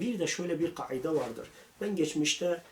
Bir de şöyle bir kaide vardır. Ben geçmişte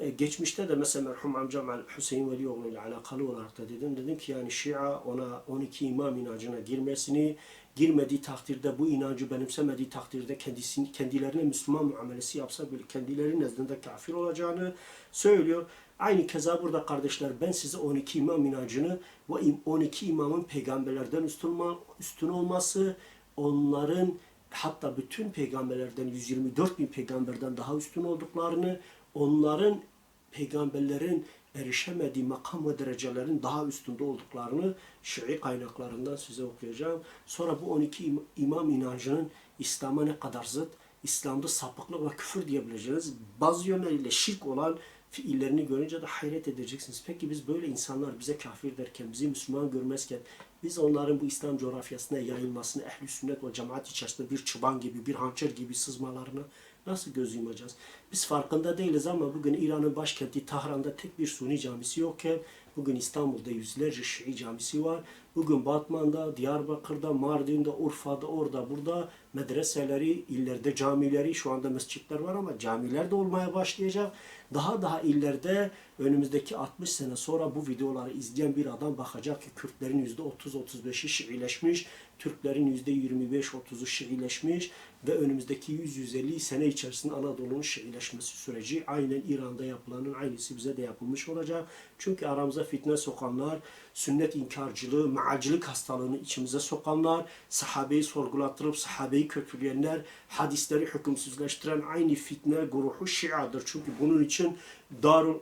e, geçmişte de mesela merhum amcam Hüseyin Velioğlu ile alakalı olarak da dedim. Dedim ki yani Şia ona 12 imam inancına girmesini girmediği takdirde bu inancı benimsemediği takdirde kendisini kendilerine Müslüman muamelesi yapsa bile kendileri nezdinde kafir olacağını söylüyor. Aynı keza burada kardeşler ben size 12 imam inancını ve im- 12 imamın peygamberlerden üstün, üstün olması onların hatta bütün peygamberlerden 124 bin peygamberden daha üstün olduklarını onların peygamberlerin erişemediği makam ve derecelerin daha üstünde olduklarını Şii kaynaklarından size okuyacağım. Sonra bu 12 im- imam inancının İslam'a ne kadar zıt, İslam'da sapıklık ve küfür diyebileceğiniz bazı yönleriyle şirk olan fiillerini görünce de hayret edeceksiniz. Peki biz böyle insanlar bize kafir derken, bizi Müslüman görmezken biz onların bu İslam coğrafyasına yayılmasını ehl sünnet ve cemaat içerisinde bir çıban gibi, bir hançer gibi sızmalarına nasıl göz yumacağız? Biz farkında değiliz ama bugün İran'ın başkenti Tahran'da tek bir Suni camisi yokken bugün İstanbul'da yüzlerce Şii camisi var. Bugün Batman'da, Diyarbakır'da, Mardin'de, Urfa'da, orada, burada medreseleri, illerde camileri, şu anda mescitler var ama camiler de olmaya başlayacak. Daha daha illerde önümüzdeki 60 sene sonra bu videoları izleyen bir adam bakacak ki Kürtlerin %30-35'i Şiileşmiş, Türklerin %25-30'u Şiileşmiş ve önümüzdeki 100-150 sene içerisinde Anadolu'nun Şiileşmesi süreci aynen İran'da yapılanın aynısı bize de yapılmış olacak. Çünkü aramıza fitne sokanlar, sünnet inkarcılığı, mealcilik hastalığını içimize sokanlar, sahabeyi sorgulattırıp sahabeyi kötüleyenler, hadisleri hükümsüzleştiren aynı fitne grubu Şia'dır. Çünkü bunun için Darul da,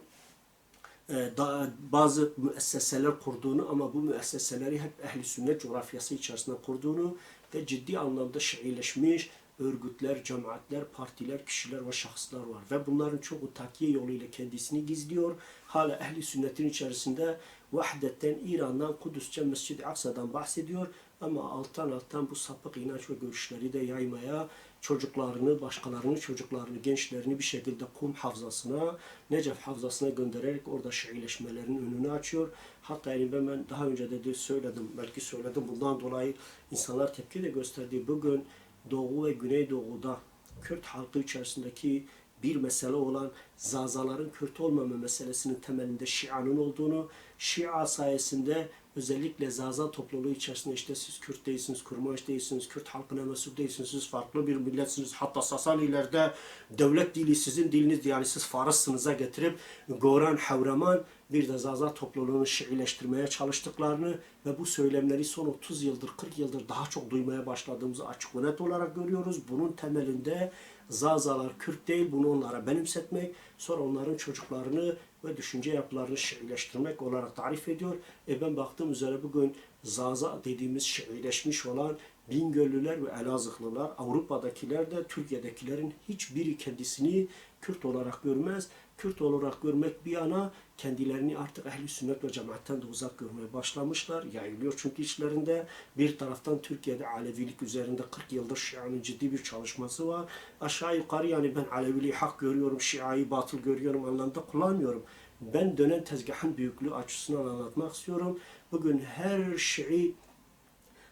bazı müesseseler kurduğunu ama bu müesseseleri hep ehli sünnet coğrafyası içerisinde kurduğunu ve ciddi anlamda şiileşmiş örgütler, cemaatler, partiler, kişiler ve şahıslar var. Ve bunların çoğu takiye yoluyla kendisini gizliyor. Hala ehli sünnetin içerisinde vahdetten, İran'dan, Kudüs'e, Mescid-i Aksa'dan bahsediyor. Ama alttan alttan bu sapık inanç ve görüşleri de yaymaya, çocuklarını, başkalarını, çocuklarını, gençlerini bir şekilde kum havzasına, Necef havzasına göndererek orada şiileşmelerin önünü açıyor. Hatta ben, ben daha önce de, de söyledim, belki söyledim bundan dolayı insanlar tepki de gösterdi. Bugün Doğu ve Güneydoğu'da Kürt halkı içerisindeki bir mesele olan zazaların Kürt olmama meselesinin temelinde Şia'nın olduğunu, Şia sayesinde özellikle Zaza topluluğu içerisinde işte siz Kürt değilsiniz, Kurmaş değilsiniz, Kürt halkına mensup değilsiniz, siz farklı bir milletsiniz. Hatta Sasanilerde devlet dili sizin diliniz yani siz Fars'sınıza getirip Goran, Havraman bir de Zaza topluluğunu Şiileştirmeye çalıştıklarını ve bu söylemleri son 30 yıldır, 40 yıldır daha çok duymaya başladığımızı açık ve net olarak görüyoruz. Bunun temelinde Zazalar Kürt değil, bunu onlara benimsetmek, sonra onların çocuklarını ve düşünce yapılarını Şiileştirmek olarak tarif ediyor. E ben baktığım üzere bugün Zaza dediğimiz Şiileşmiş olan Bingöllüler ve Elazığlılar, Avrupa'dakiler de Türkiye'dekilerin hiçbiri kendisini Kürt olarak görmez. Kürt olarak görmek bir yana kendilerini artık ehli sünnet ve cemaatten de uzak görmeye başlamışlar. Yayılıyor çünkü içlerinde bir taraftan Türkiye'de Alevilik üzerinde 40 yıldır Şia'nın ciddi bir çalışması var. Aşağı yukarı yani ben Aleviliği hak görüyorum, Şia'yı batıl görüyorum anlamda kullanmıyorum. Ben dönen tezgahın büyüklüğü açısından anlatmak istiyorum. Bugün her Şii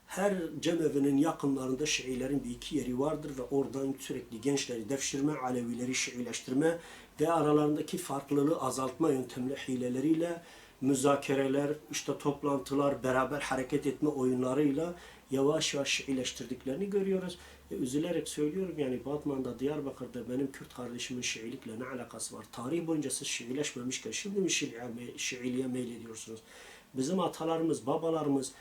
her cemevinin yakınlarında Şiilerin bir iki yeri vardır ve oradan sürekli gençleri devşirme, Alevileri Şiileştirme ve aralarındaki farklılığı azaltma yöntemli hileleriyle müzakereler, işte toplantılar, beraber hareket etme oyunlarıyla yavaş yavaş Şiileştirdiklerini görüyoruz. E, üzülerek söylüyorum yani Batman'da, Diyarbakır'da benim Kürt kardeşimin Şiilikle ne alakası var? Tarih boyunca siz Şiileşmemişken şimdi mi Şiiliğe, Şiiliğe meylediyorsunuz? Bizim atalarımız, babalarımız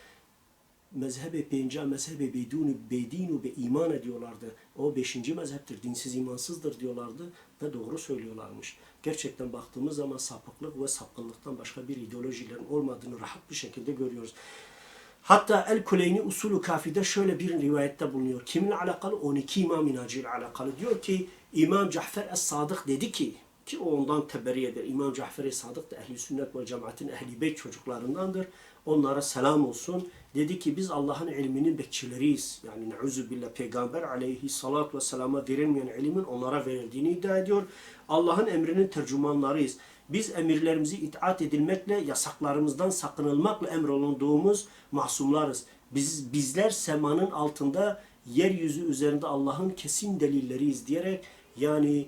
mezhebe penca mezhebe bedunu bedinu ve iman ediyorlardı. O beşinci mezheptir, dinsiz imansızdır diyorlardı ve doğru söylüyorlarmış. Gerçekten baktığımız zaman sapıklık ve sapkınlıktan başka bir ideolojilerin olmadığını rahat bir şekilde görüyoruz. Hatta El Kuleyni usulü kafide şöyle bir rivayette bulunuyor. Kiminle alakalı? 12 imam inancıyla alakalı. Diyor ki İmam Cafer Es-Sadık dedi ki ki o ondan teberri eder. İmam Cafer Es-Sadık da ehli sünnet ve cemaatin ehli beyt çocuklarındandır. Onlara selam olsun. Dedi ki biz Allah'ın ilminin bekçileriyiz. Yani neuzu billah peygamber aleyhissalatü vesselama verilmeyen ilmin onlara verildiğini iddia ediyor. Allah'ın emrinin tercümanlarıyız. Biz emirlerimizi itaat edilmekle, yasaklarımızdan sakınılmakla emrolunduğumuz masumlarız. Biz bizler semanın altında yeryüzü üzerinde Allah'ın kesin delilleriyiz diyerek Yani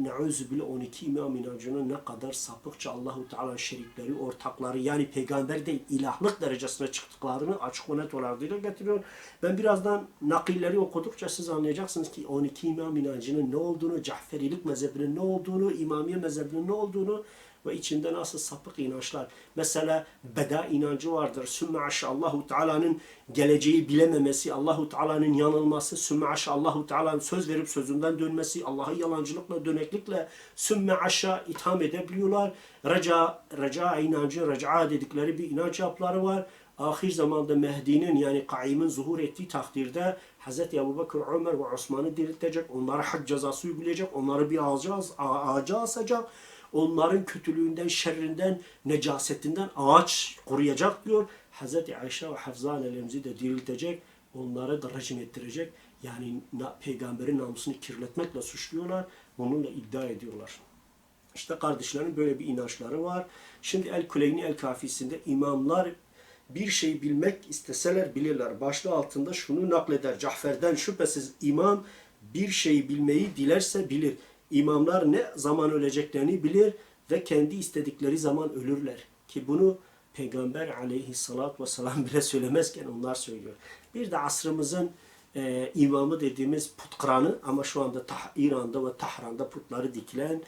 Neuzü bile 12 imam inancının ne kadar sapıkça Allahu Teala şerikleri, ortakları yani peygamber değil ilahlık derecesine çıktıklarını açık net olarak getiriyor. Ben birazdan nakilleri okudukça siz anlayacaksınız ki 12 imam inancının ne olduğunu, Cahferilik mezhebinin ne olduğunu, İmamiye mezhebinin ne olduğunu ve içinde nasıl sapık inançlar. Mesela beda inancı vardır. Sümme aşa Allahu Teala'nın geleceği bilememesi, Allahu Teala'nın yanılması, sümme aşa Allahu Teala'nın söz verip sözünden dönmesi, Allah'a yalancılıkla, döneklikle sümme aşa itham edebiliyorlar. Reca, reca inancı, reca dedikleri bir inanç yapıları var. Ahir zamanda Mehdi'nin yani kaimin zuhur ettiği takdirde Hz. Ebu Bekir, Ömer ve Osman'ı diriltecek, onlara had cezası uygulayacak, onları bir ağaca, ağaca asacak onların kötülüğünden, şerrinden, necasetinden ağaç koruyacak diyor. Hz. Ayşe ve Hafza annelerimizi de diriltecek, onları da rejim ettirecek. Yani peygamberin namusunu kirletmekle suçluyorlar, bununla iddia ediyorlar. İşte kardeşlerin böyle bir inançları var. Şimdi El Kuleyni El Kafisi'nde imamlar bir şey bilmek isteseler bilirler. Başlığı altında şunu nakleder. Cafer'den şüphesiz imam bir şeyi bilmeyi dilerse bilir. İmamlar ne zaman öleceklerini bilir ve kendi istedikleri zaman ölürler. Ki bunu Peygamber aleyhissalatü vesselam bile söylemezken onlar söylüyor. Bir de asrımızın e, imamı dediğimiz put kıranı ama şu anda Tah- İran'da ve Tahran'da putları dikilen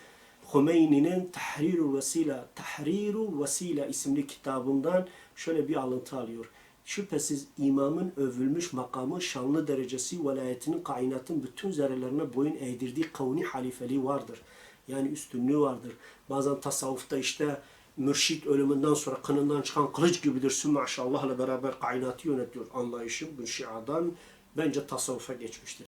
Hümeyni'nin Tahrirul Vesila, Tahrirul Vesila isimli kitabından şöyle bir alıntı alıyor. Şüphesiz imamın övülmüş makamı, şanlı derecesi, velayetinin kainatın bütün zerrelerine boyun eğdirdiği kavni halifeliği vardır. Yani üstünlüğü vardır. Bazen tasavvufta işte mürşit ölümünden sonra kınından çıkan kılıç gibidir. Sümme maşallahla beraber kainatı yönetiyor anlayışı bu şiadan bence tasavvufa geçmiştir.